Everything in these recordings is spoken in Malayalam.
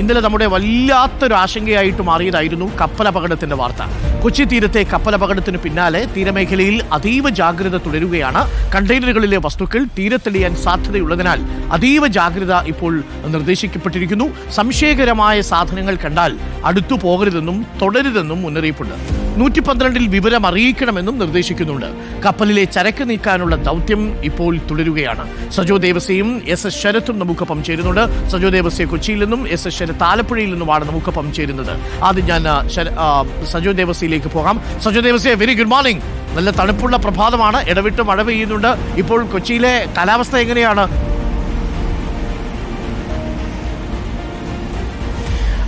ഇന്നലെ നമ്മുടെ വല്ലാത്തൊരു ആശങ്കയായിട്ട് മാറിയതായിരുന്നു കപ്പലപകടത്തിന്റെ വാർത്ത. കൊച്ചി തീരത്തെ കപ്പലപകടത്തിന് പിന്നാലെ തീരമേഖലയിൽ അതീവ ജാഗ്രത തുടരുകയാണ്. കണ്ടെയ്നറുകളിലെ വസ്തുക്കൾ തീരത്തെളിയാൻ സാധ്യതയുള്ളതിനാൽ അതീവ ജാഗ്രത ഇപ്പോൾ നിർദ്ദേശിക്കപ്പെട്ടിരിക്കുന്നു. സംശയകരമായ സാധനങ്ങൾ കണ്ടാൽ അടുത്തു പോകരുതെന്നും തുടരുതെന്നും മുന്നറിയിപ്പുണ്ട്. നൂറ്റി പന്ത്രണ്ടിൽ വിവരം അറിയിക്കണമെന്നും നിർദ്ദേശിക്കുന്നുണ്ട്. കപ്പലിലെ ചരക്ക് നീക്കാനുള്ള ദൗത്യം ഇപ്പോൾ തുടരുകയാണ്. സജോ ദേവസ്യയും എസ് എസ് ശരത്തും നമുക്കൊപ്പം ചേരുന്നുണ്ട് സജോ ദേവസ്യ കൊച്ചിയിൽ നിന്നും എസ് എസ് ശരത്ത് ആലപ്പുഴയിൽ നിന്നുമാണ് നമുക്കൊപ്പം ചേരുന്നത് ആദ്യം ഞാൻ സജോ ദേവസ്യയിലേക്ക് പോകാം. Sajo Devasya very good morning നല്ല തണുപ്പുള്ള പ്രഭാതമാണ്. ഇടവിട്ട് മഴ പെയ്യുന്നുണ്ട്. ഇപ്പോൾ കൊച്ചിയിലെ കാലാവസ്ഥ എങ്ങനെയാണ്?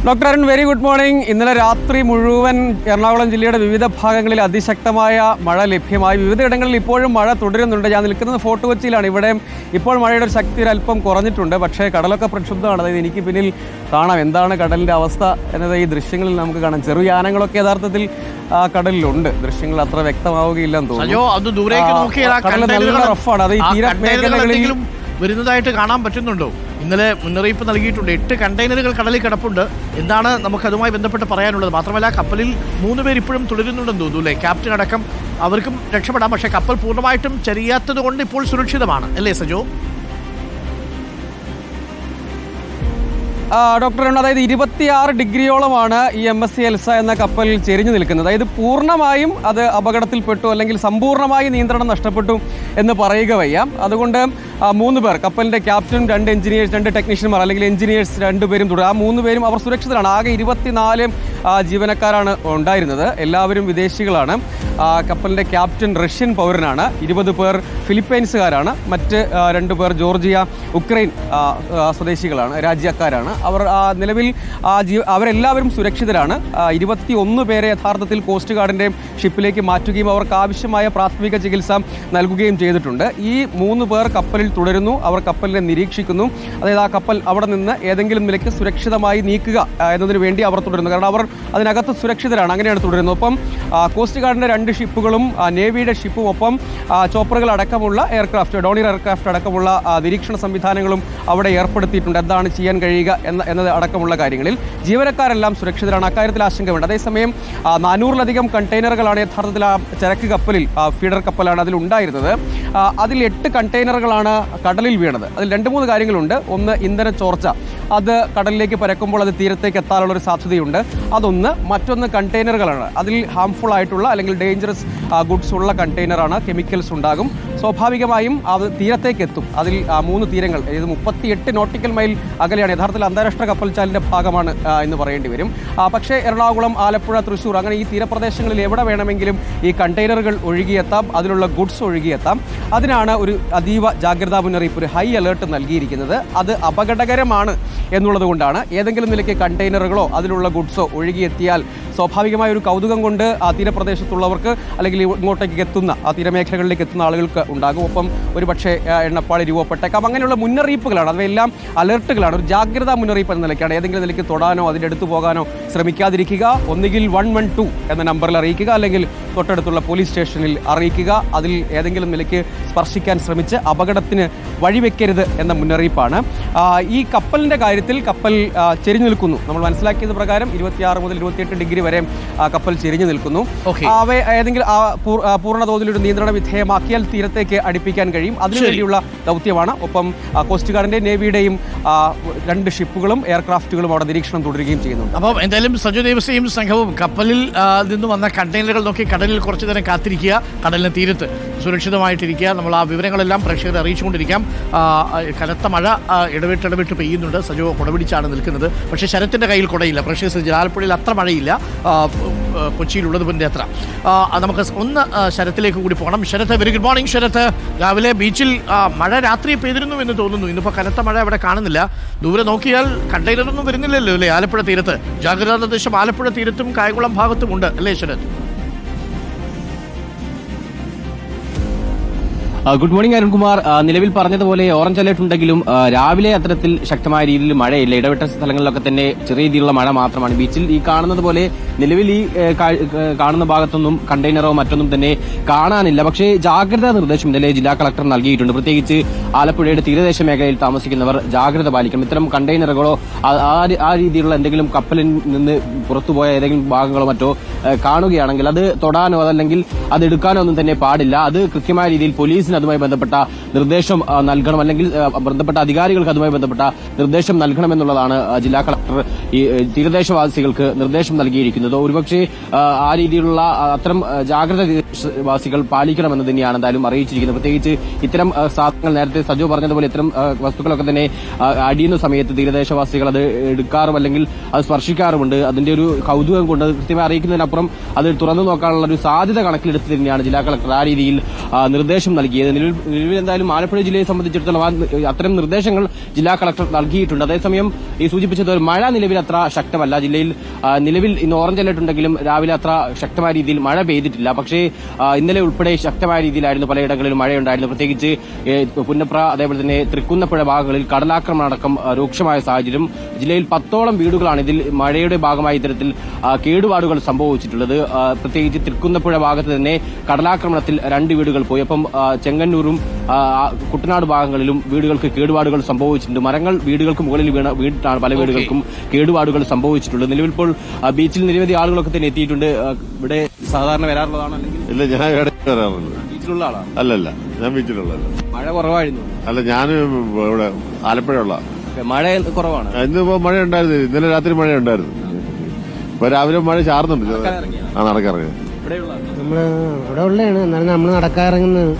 Doctor Arun very good morning ഇന്നലെ രാത്രി മുഴുവൻ എറണാകുളം ജില്ലയുടെ വിവിധ ഭാഗങ്ങളിൽ അതിശക്തമായ മഴ ലഭ്യമായി. വിവിധ ഇടങ്ങളിൽ ഇപ്പോഴും മഴ തുടരുന്നുണ്ട്. ഞാൻ നിൽക്കുന്നത് ഫോർട്ട് കൊച്ചിയിലാണ് ഇവിടെ ഇപ്പോൾ മഴയുടെ ഒരു ശക്തി ഒരു അല്പം കുറഞ്ഞിട്ടുണ്ട്. പക്ഷേ കടലൊക്കെ പ്രക്ഷുബ്ധമാണ്. അതായത് എനിക്ക് പിന്നിൽ കാണാം എന്താണ് കടലിന്റെ അവസ്ഥ എന്നത് ഈ ദൃശ്യങ്ങളിൽ നമുക്ക് കാണാം. ചെറുയാനങ്ങളൊക്കെ യഥാർത്ഥത്തിൽ ആ കടലിലുണ്ട്. ദൃശ്യങ്ങൾ അത്ര വ്യക്തമാവുകയില്ലെന്ന് തോന്നുന്നു. നല്ല റഫാണ്. അത് ഈ ആ തീര കണ്ടെയ്നറുകൾ മേഖലകളിൽ എന്തെങ്കിലും വരുന്നതായിട്ട് കാണാൻ പറ്റുന്നുണ്ടോ? ഇന്നലെ മുന്നറിയിപ്പ് നൽകിയിട്ടുണ്ട്. എട്ട് കണ്ടെയ്നറുകൾ കടലിൽ കിടപ്പുണ്ട്. എന്താണ് നമുക്ക് അതുമായി ബന്ധപ്പെട്ട് പറയാനുള്ളത്? മാത്രമല്ല കപ്പലിൽ മൂന്ന് പേർ ഇപ്പോഴും തുടരുന്നുണ്ടെന്ന് തോന്നുന്നു അല്ലേ? ക്യാപ്റ്റൻ അടക്കം അവർക്കും രക്ഷപ്പെടാം. പക്ഷേ കപ്പൽ പൂർണമായിട്ടും ചരിയാത്തത് കൊണ്ട് ഇപ്പോൾ സുരക്ഷിതമാണ്. അല്ലേ സജോ? ഡോക്ടർ അരുൺ അതായത് ഇരുപത്തിയാറ് ഡിഗ്രിയോളമാണ് ഈ എം എസ് സി എൽസ എന്ന കപ്പൽ ചെരിഞ്ഞു നിൽക്കുന്നത്. അതായത് പൂർണമായും അത് അപകടത്തിൽപ്പെട്ടു അല്ലെങ്കിൽ സമ്പൂർണമായി നിയന്ത്രണം നഷ്ടപ്പെട്ടു എന്ന് പറയുക വയ്യ. അതുകൊണ്ട് മൂന്ന് പേർ. കപ്പലിന്റെ ക്യാപ്റ്റനും രണ്ട് എഞ്ചിനീയേഴ്സ് രണ്ട് ടെക്നീഷ്യന്മാർ അല്ലെങ്കിൽ എഞ്ചിനീയേഴ്സ് രണ്ടുപേരും തുടരും. ആ മൂന്ന് പേരും അവർ സുരക്ഷിതരാണ്. ആകെ ഇരുപത്തിനാല് ജീവനക്കാരാണ് ഉണ്ടായിരുന്നത്. എല്ലാവരും വിദേശികളാണ്. ആ, കപ്പലിന്റെ ക്യാപ്റ്റൻ റഷ്യൻ പൗരനാണ്. ഇരുപത് പേർ ഫിലിപ്പൈൻസുകാരാണ്. മറ്റ് രണ്ട് പേർ ജോർജിയ ഉക്രൈൻ സ്വദേശികളാണ് രാജ്യക്കാരാണ്. അവർ നിലവിൽ അവരെല്ലാവരും സുരക്ഷിതരാണ്. ഇരുപത്തി ഒന്ന് പേരെ യഥാർത്ഥത്തിൽ കോസ്റ്റ് ഗാർഡിന്റെ ഷിപ്പിലേക്ക് മാറ്റുകയും അവർക്ക് ആവശ്യമായ പ്രാഥമിക ചികിത്സ നൽകുകയും ചെയ്തിട്ടുണ്ട്. ഈ മൂന്ന് പേർ കപ്പലിൽ തുടരുന്നു. അവർ കപ്പലിനെ നിരീക്ഷിക്കുന്നു. അതായത് ആ കപ്പൽ അവിടെ നിന്ന് ഏതെങ്കിലും നിലയ്ക്ക് സുരക്ഷിതമായി നീക്കുക എന്നതിനു വേണ്ടി അവർ തുടരുന്നു. കാരണം അവർ അതിനകത്ത് സുരക്ഷിതരാണ്. അങ്ങനെയാണ് തുടരുന്നത്. ഒപ്പം കോസ്റ്റ് ഗാർഡിന്റെ രണ്ട് ഷിപ്പുകളും നേവിയുടെ ഷിപ്പും ഒപ്പം ചോപ്പറുകൾ അടക്കമുള്ള എയർക്രാഫ്റ്റ് ഡോണിയർ എയർക്രാഫ്റ്റ് അടക്കമുള്ള നിരീക്ഷണ സംവിധാനങ്ങളും അവിടെ ഏർപ്പെടുത്തിയിട്ടുണ്ട്. എന്താണ് ചെയ്യാൻ കഴിയുക എന്ന എന്നത് അടക്കമുള്ള കാര്യങ്ങളിൽ ജീവനക്കാരെല്ലാം സുരക്ഷിതരാണ്. അക്കാര്യത്തിൽ ആശങ്ക വേണ്ട അതേസമയം നാനൂറിലധികം കണ്ടെയ്നറുകളാണ് യഥാർത്ഥത്തിൽ ആ ചരക്ക് കപ്പലിൽ ഫീഡർ കപ്പലാണ് അതിൽ ഉണ്ടായിരുന്നത്. അതിൽ എട്ട് കണ്ടെയ്നറുകളാണ് കടലിൽ വീണത്. അതിൽ രണ്ട് മൂന്ന് കാര്യങ്ങളുണ്ട്. ഒന്ന് ഇന്ധന ചോർച്ച. അത് കടലിലേക്ക് പരക്കുമ്പോൾ അത് തീരത്തേക്ക് എത്താനുള്ള ഒരു സാധ്യതയുണ്ട്. അതൊന്ന് മറ്റൊന്ന് കണ്ടെയ്നറുകളാണ്. അതിൽ ഹാംഫുൾ ആയിട്ടുള്ള അല്ലെങ്കിൽ ഡേഞ്ചറസ് ഗുഡ്സ് ഉള്ള കണ്ടെയ്നറാണ് കെമിക്കൽസ് ഉണ്ടാകും. സ്വാഭാവികമായും അത് തീരത്തേക്ക് എത്തും അതിൽ മൂന്ന് തീരങ്ങൾ ഇത് മുപ്പത്തിയെട്ട് നോട്ടിക്കൽ മൈൽ അകലെയാണ്. യഥാർത്ഥത്തിൽ അന്താരാഷ്ട്ര കപ്പൽച്ചാലിന്റെ ഭാഗമാണ് എന്ന് പറയേണ്ടി വരും. പക്ഷേ എറണാകുളം ആലപ്പുഴ തൃശ്ശൂർ അങ്ങനെ ഈ തീരപ്രദേശങ്ങളിൽ എവിടെ വേണമെങ്കിലും ഈ കണ്ടെയ്നറുകൾ ഒഴുകിയെത്താം അതിലുള്ള ഗുഡ്സ് ഒഴുകിയെത്താം. അതിനാണ് ഒരു അതീവ ജാഗ്രതാ മുന്നറിയിപ്പ് ഒരു ഹൈ അലേർട്ട് നൽകിയിരിക്കുന്നത്. അത് അപകടകരമാണ് എന്നുള്ളത് കൊണ്ടാണ്. ഏതെങ്കിലും നിലയ്ക്ക് കണ്ടെയ്നറുകളോ അതിലുള്ള ഗുഡ്സോ ഒഴുകിയെത്തിയാൽ സ്വാഭാവികമായ ഒരു കൗതുകം കൊണ്ട് ആ തീരപ്രദേശത്തുള്ളവർക്ക് അല്ലെങ്കിൽ ഇങ്ങോട്ടേക്ക് എത്തുന്ന ആ തീരമേഖലകളിലേക്ക് എത്തുന്ന ആളുകൾക്ക് ഉണ്ടാകും. ഒപ്പം ഒരു പക്ഷേ എണ്ണപ്പാളി രൂപപ്പെട്ടേക്കാം. അങ്ങനെയുള്ള മുന്നറിയിപ്പുകളാണ്. അവയെല്ലാം അലർട്ടുകളാണ്. ഒരു ജാഗ്രതാ മുന്നറിയിപ്പ് എന്ന നിലയ്ക്കാണ്. ഏതെങ്കിലും നിലയ്ക്ക് തൊടാനോ അതിന്റെ അടുത്ത് പോകാനോ ശ്രമിക്കാതിരിക്കുക. ഒന്നുകിൽ വൺ വൺ ടു എന്ന നമ്പറിൽ അറിയിക്കുക. അല്ലെങ്കിൽ തൊട്ടടുത്തുള്ള പോലീസ് സ്റ്റേഷനിൽ അറിയിക്കുക. അതിൽ ഏതെങ്കിലും നിലയ്ക്ക് സ്പർശിക്കാൻ ശ്രമിച്ച് അപകടത്തിന് വഴിവെക്കരുത് എന്ന മുന്നറിയിപ്പാണ്. ഈ കപ്പലിന്റെ കാര്യത്തിൽ കപ്പൽ ചെരിഞ്ഞു നിൽക്കുന്നു. നമ്മൾ മനസ്സിലാക്കിയത് പ്രകാരം ഇരുപത്തിയാറ് മുതൽ ഇരുപത്തിയെട്ട് ഡിഗ്രി വരെ കപ്പൽ ചെരിഞ്ഞു നിൽക്കുന്നു. അവ ഏതെങ്കിലും പൂർണ തോതിൽ ഒരു നിയന്ത്രണ വിധേയമാക്കിയാൽ തീരത്തേക്ക് അടുപ്പിക്കാൻ കഴിയും. അതിനുവേണ്ടിയുള്ള ദൗത്യമാണ്. ഒപ്പം കോസ്റ്റ് ഗാർഡിന്റെ നേവിയുടെയും രണ്ട് ഷിപ്പുകളും എയർക്രാഫ്റ്റുകളും അവിടെ നിരീക്ഷണം തുടരുകയും ചെയ്യുന്നുണ്ട്. അപ്പം എന്തായാലും സജു ദേവസ്വയും സംഘവും കപ്പലിൽ നിന്ന് വന്ന കണ്ടെയ്നറുകൾ നോക്കി കടലിൽ കുറച്ചു നേരം കാത്തിരിക്കുക. കടലിന് തീരത്ത് സുരക്ഷിതമായിട്ടിരിക്കുക. നമ്മൾ ആ വിവരങ്ങളെല്ലാം പ്രേക്ഷകരെ അറിയിച്ചുകൊണ്ടിരിക്കാം. കനത്ത മഴ ഇടവിട്ട് ഇടവിട്ട് പെയ്യുന്നുണ്ട്. സജു കുടപിടിച്ചാണ് നിൽക്കുന്നത്. പക്ഷേ ശരത്തിന്റെ കയ്യിൽ കുടയില്ല. പ്രേക്ഷകർ ആലപ്പുഴയിൽ അത്ര മഴയില്ല. ആ, ആ, കൊച്ചിയിലുള്ളത് പോലെ അത്ര നമുക്ക് ഒന്ന് ശരത്തിലേക്ക് കൂടി പോകണം Sarath very good morning Sarath. രാവിലെ ബീച്ചിൽ മഴ രാത്രി പെയ്തിരുന്നു എന്ന് തോന്നുന്നു. ഇന്നിപ്പോൾ കനത്ത മഴ അവിടെ കാണുന്നില്ല. ദൂരെ നോക്കിയാൽ കണ്ടെയ്നറൊന്നും വരുന്നില്ലല്ലോ അല്ലേ? ആലപ്പുഴ തീരത്ത്. ജാഗ്രതാ നിർദ്ദേശം ആലപ്പുഴ തീരത്തും കായംകുളം ഭാഗത്തും ഉണ്ട് അല്ലേ ശരത്? Good morning Arunkumar. നിലവിൽ പറഞ്ഞതുപോലെ ഓറഞ്ച് അലേർട്ട് ഉണ്ടെങ്കിലും രാവിലെ അത്തരത്തിൽ ശക്തമായ രീതിയിൽ മഴയില്ല. ഇടവിട്ട സ്ഥലങ്ങളിലൊക്കെ തന്നെ ചെറിയ രീതിയിലുള്ള മഴ മാത്രമാണ്. ബീച്ചിൽ ഈ കാണുന്നത് പോലെ നിലവിൽ ഈ കാണുന്ന ഭാഗത്തൊന്നും കണ്ടെയ്നറോ മറ്റൊന്നും തന്നെ കാണാനില്ല. പക്ഷേ ജാഗ്രതാ നിർദ്ദേശം ഇന്നലെ ജില്ലാ കളക്ടർ നൽകിയിട്ടുണ്ട്. പ്രത്യേകിച്ച് ആലപ്പുഴയുടെ തീരദേശ മേഖലയിൽ താമസിക്കുന്നവർ ജാഗ്രത പാലിക്കണം. ഇത്തരം കണ്ടെയ്നറുകളോ ആ രീതിയിലുള്ള എന്തെങ്കിലും കപ്പലിൽ നിന്ന് പുറത്തുപോയ ഏതെങ്കിലും ഭാഗങ്ങളോ മറ്റോ കാണുകയാണെങ്കിൽ അത് തൊടാനോ അതല്ലെങ്കിൽ അത് എടുക്കാനോ ഒന്നും തന്നെ പാടില്ല. അത് കൃത്യമായ രീതിയിൽ പോലീസിന് അതുമായി ബന്ധപ്പെട്ട നിർദ്ദേശം നൽകണം അല്ലെങ്കിൽ ബന്ധപ്പെട്ട അധികാരികൾക്ക് അതുമായി ബന്ധപ്പെട്ട നിർദ്ദേശം നൽകണമെന്നുള്ളതാണ് ജില്ലാ കളക്ടർ ഈ തീരദേശവാസികൾക്ക് നിർദ്ദേശം നൽകിയിരിക്കുന്നത്. ഒരുപക്ഷെ ആ, രീതിയിലുള്ള അത്തരം ജാഗ്രത വാസികൾ പാലിക്കണമെന്ന് തന്നെയാണ് എന്തായാലും അറിയിച്ചിരിക്കുന്നത്. പ്രത്യേകിച്ച് ഇത്തരം സാധനങ്ങൾ നേരത്തെ സജു പറഞ്ഞതുപോലെ ഇത്തരം വസ്തുക്കളൊക്കെ തന്നെ അടിയുന്ന സമയത്ത് തീരദേശവാസികൾ അത് എടുക്കാറും അല്ലെങ്കിൽ അത് സ്പർശിക്കാറുമുണ്ട്. അതിന്റെ ഒരു കൗതുകം കൊണ്ട് കൃത്യമായി അറിയിക്കുന്നതിനപ്പുറം അത് തുറന്നു നോക്കാനുള്ള ഒരു സാധ്യത കണക്കിലെടുത്ത് തന്നെയാണ് ജില്ലാ കളക്ടർ ആ രീതിയിൽ നിർദ്ദേശം നൽകിയത്. നിലവിൽ നിലവിൽ എന്തായാലും ആലപ്പുഴ ജില്ലയെ സംബന്ധിച്ചിടത്തോളം അത്തരം നിർദ്ദേശങ്ങൾ ജില്ലാ കളക്ടർ നൽകിയിട്ടുണ്ട്. അതേസമയം ഈ സൂചിപ്പിച്ചതുപോലെ മഴ നിലവിൽ അത്ര ശക്തമല്ല. ജില്ലയിൽ നിലവിൽ ഇന്ന് ഓറഞ്ച് അലർട്ട് ഉണ്ടെങ്കിലും രാവിലെ അത്ര ശക്തമായ രീതിയിൽ മഴ പെയ്തിട്ടില്ല. പക്ഷേ ഇന്നലെ ഉൾപ്പെടെ ശക്തമായ രീതിയിലായിരുന്നു പലയിടങ്ങളിലും മഴയുണ്ടായിരുന്നു പ്രത്യേകിച്ച് പുന്നപ്ര അതേപോലെ തന്നെ തൃക്കുന്നപ്പുഴ ഭാഗങ്ങളിൽ കടലാക്രമണം അടക്കം രൂക്ഷമായ സാഹചര്യം. ജില്ലയിൽ പത്തോളം വീടുകളാണ് ഇതിൽ മഴയുടെ ഭാഗമായി ഇത്തരത്തിൽ കേടുപാടുകൾ സംഭവിച്ചിട്ടുള്ളത്. പ്രത്യേകിച്ച് തൃക്കുന്നപ്പുഴ ഭാഗത്ത് തന്നെ കടലാക്രമണത്തിൽ രണ്ട് വീടുകൾ പോയി. അപ്പം ചെങ്ങന്നൂരും കുട്ടനാട് ഭാഗങ്ങളിലും വീടുകൾക്ക് കേടുപാടുകൾ സംഭവിച്ചിട്ടുണ്ട്. മരങ്ങൾ വീടുകൾക്ക് മുകളിൽ വീണ വീണിട്ടാണ് പല വീടുകൾക്കും കേടുപാടുകൾ സംഭവിച്ചിട്ടുള്ളത് നിലവിൽ ഇപ്പോൾ ബീച്ചിൽ നിരവധി ആളുകളൊക്കെ തന്നെ എത്തിയിട്ടുണ്ട്. ഇവിടെ സാധാരണ വരാറുള്ളതാണ് ഇല്ല ഞാൻ ഇടയ്ക്ക് വരാറുണ്ട് ബീച്ചിലുള്ള ആളാണ് അല്ലല്ല ഞാൻ ബീച്ചിലുള്ള മഴ കുറവായിരുന്നു. അല്ല ഞാൻ ഇവിടെ ആലപ്പുഴയുള്ള. മഴ കുറവാണ്. ഇന്നിപ്പോ മഴ ഉണ്ടായിരുന്നു ഇന്നലെ രാത്രി മഴ ഉണ്ടായിരുന്നു ഇപ്പൊ രാവിലെ മഴ ചാർന്നുണ്ട് ആ നമ്മൾ ഇവിടെ ഉള്ളതാണ്. എന്നാലും നമ്മൾ നടക്കാറിറങ്ങുന്നത്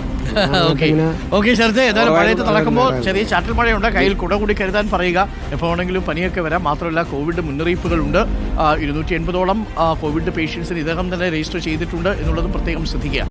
ഓക്കെ. ശരത്തെ ഏതായാലും മഴയത്ത് നടക്കുമ്പോൾ ചെറിയ ചാറ്റൽ മഴയുണ്ട്. കയ്യിൽ കുട കൂടി കരുതാൻ പറയുക. എപ്പോൾ വേണമെങ്കിലും പനിയൊക്കെ വരാം. മാത്രമല്ല കോവിഡ് മുന്നറിയിപ്പുകളുണ്ട്. ഇരുന്നൂറ്റി എൺപതോളം കോവിഡ് പേഷ്യൻസിന് ഇതിനകം തന്നെ രജിസ്റ്റർ ചെയ്തിട്ടുണ്ട് എന്നുള്ളതും പ്രത്യേകം ശ്രദ്ധിക്കുക.